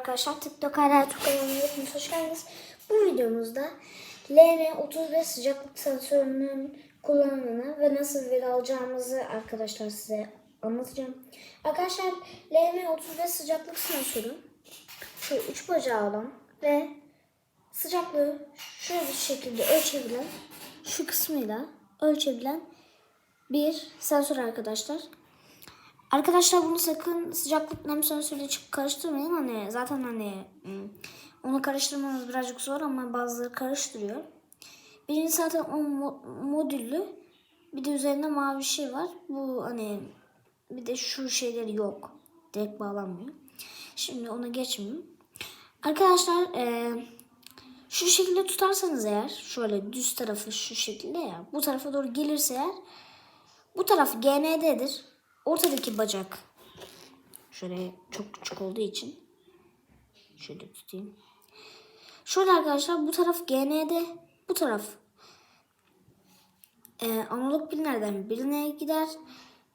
arkadaşlar. TikTok hala Türk kanalına hepiniz hoş geldiniz. Bu videomuzda LM35 sıcaklık sensörünün kullanımını ve nasıl veri alacağımızı arkadaşlar size anlatacağım. Arkadaşlar LM35 sıcaklık sensörü şu üç bacağı olan ve sıcaklığı şöyle bir şekilde ölçebilen şu kısmıyla ölçebilen bir sensör arkadaşlar. Arkadaşlar bunu sakın sıcaklık nem sensörüyle karıştırmayın. Hani zaten hani hmm, onu karıştırmanız birazcık zor ama bazıları karıştırıyor. Birinci zaten o mo- modüllü. Bir de üzerinde mavi bir şey var. Bu hani bir de şu şeyleri yok. Direkt bağlanmıyor. Şimdi ona geçmeyeyim. Arkadaşlar eee, şu şekilde tutarsanız eğer şöyle düz tarafı şu şekilde ya bu tarafa doğru gelirse eğer bu taraf GND'dir. Ortadaki bacak şöyle çok küçük olduğu için şöyle tutayım. Şöyle arkadaşlar bu taraf GND, bu taraf e, analog pinlerden birine gider.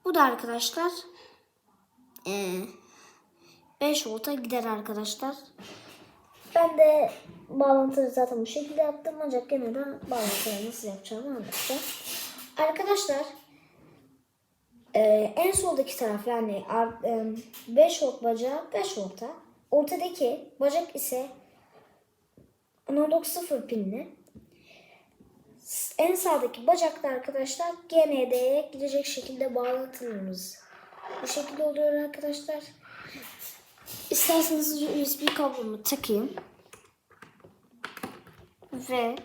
Bu da arkadaşlar e, 5 volta gider arkadaşlar. Ben de bağlantıyı zaten bu şekilde yaptım ancak gene de bağlantıyı nasıl yapacağımı anlatacağım. Arkadaşlar ee, en soldaki taraf yani 5 volt bacağı 5 volta. Ortadaki bacak ise analog 0 pinli. En sağdaki bacakta arkadaşlar GND'ye gidecek şekilde bağlantımız. Bu şekilde oluyor arkadaşlar. İsterseniz USB kablomu takayım. Ve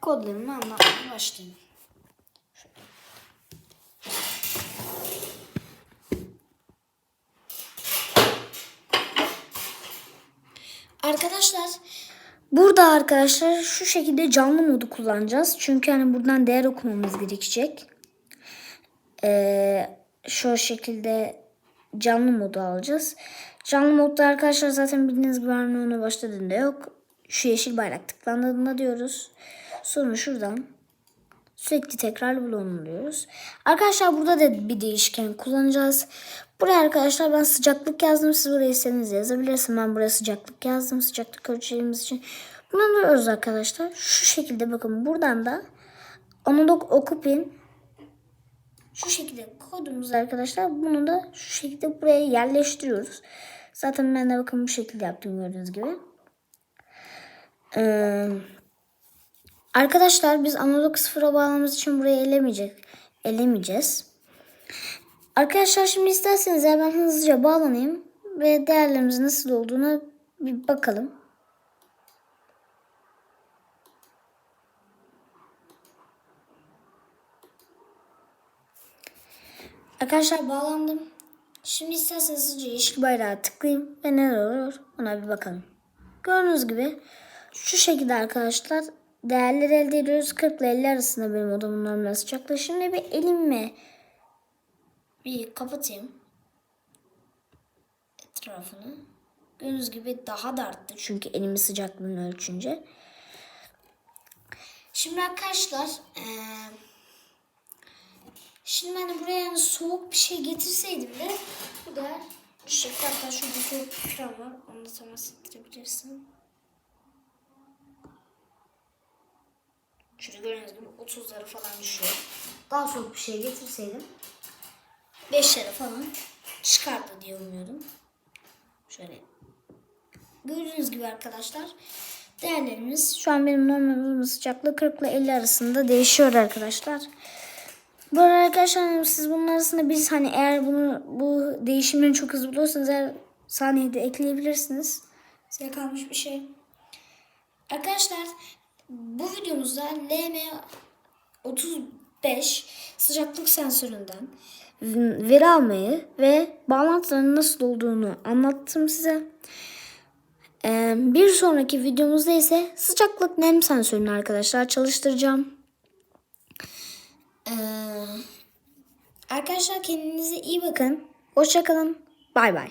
kodlarımı anlatmaya başlayayım. Arkadaşlar burada arkadaşlar şu şekilde canlı modu kullanacağız. Çünkü hani buradan değer okumamız gerekecek. Ee, şu şekilde canlı modu alacağız. Canlı modda arkadaşlar zaten bildiğiniz gibi Arno'nun başladığında yok. Şu yeşil bayrak tıklandığında diyoruz. Sonra şuradan sürekli tekrar bulunuluyoruz. Arkadaşlar burada da bir değişken kullanacağız. Buraya arkadaşlar ben sıcaklık yazdım. Siz buraya istediğiniz yazabilirsiniz. Ben buraya sıcaklık yazdım. Sıcaklık ölçeceğimiz için. Bunu alıyoruz arkadaşlar. Şu şekilde bakın buradan da analog okupin şu şekilde koyduğumuz arkadaşlar bunu da şu şekilde buraya yerleştiriyoruz. Zaten ben de bakın bu şekilde yaptım gördüğünüz gibi. Ee, arkadaşlar biz analog sıfıra bağlamamız için buraya elemeyecek, elemeyeceğiz. Arkadaşlar şimdi isterseniz ben hızlıca bağlanayım ve değerlerimizin nasıl olduğuna bir bakalım. Arkadaşlar bağlandım. Şimdi isterseniz hızlıca yeşil bayrağı tıklayayım ve neler olur ona bir bakalım. Gördüğünüz gibi şu şekilde arkadaşlar değerleri elde ediyoruz. 40 ile 50 arasında benim odamın normal sıcaklığı. Şimdi bir elimle bir kapatayım etrafını. Gördüğünüz gibi daha da arttı çünkü elimin sıcaklığını ölçünce. Şimdi arkadaşlar eee Şimdi ben buraya yani soğuk bir şey getirseydim de bu da şekilde hatta şurada soğuk bir kram var. Onu da sana hissettirebilirsin. Şurada gördüğünüz gibi 30'ları falan düşüyor. Daha soğuk bir şey getirseydim 5'lere falan çıkardı diye umuyordum. Şöyle gördüğünüz gibi arkadaşlar değerlerimiz şu an benim normal sıcaklığı 40 ile 50 arasında değişiyor arkadaşlar. Bu arada arkadaşlar siz bunun arasında biz hani eğer bunu bu değişimleri çok hızlı bulursanız eğer saniyede ekleyebilirsiniz. Size kalmış bir şey. Arkadaşlar bu videomuzda LM35 sıcaklık sensöründen veri almayı ve bağlantıların nasıl olduğunu anlattım size. Ee, bir sonraki videomuzda ise sıcaklık nem sensörünü arkadaşlar çalıştıracağım. Ee, arkadaşlar kendinize iyi bakın. Hoşçakalın. Bay bay.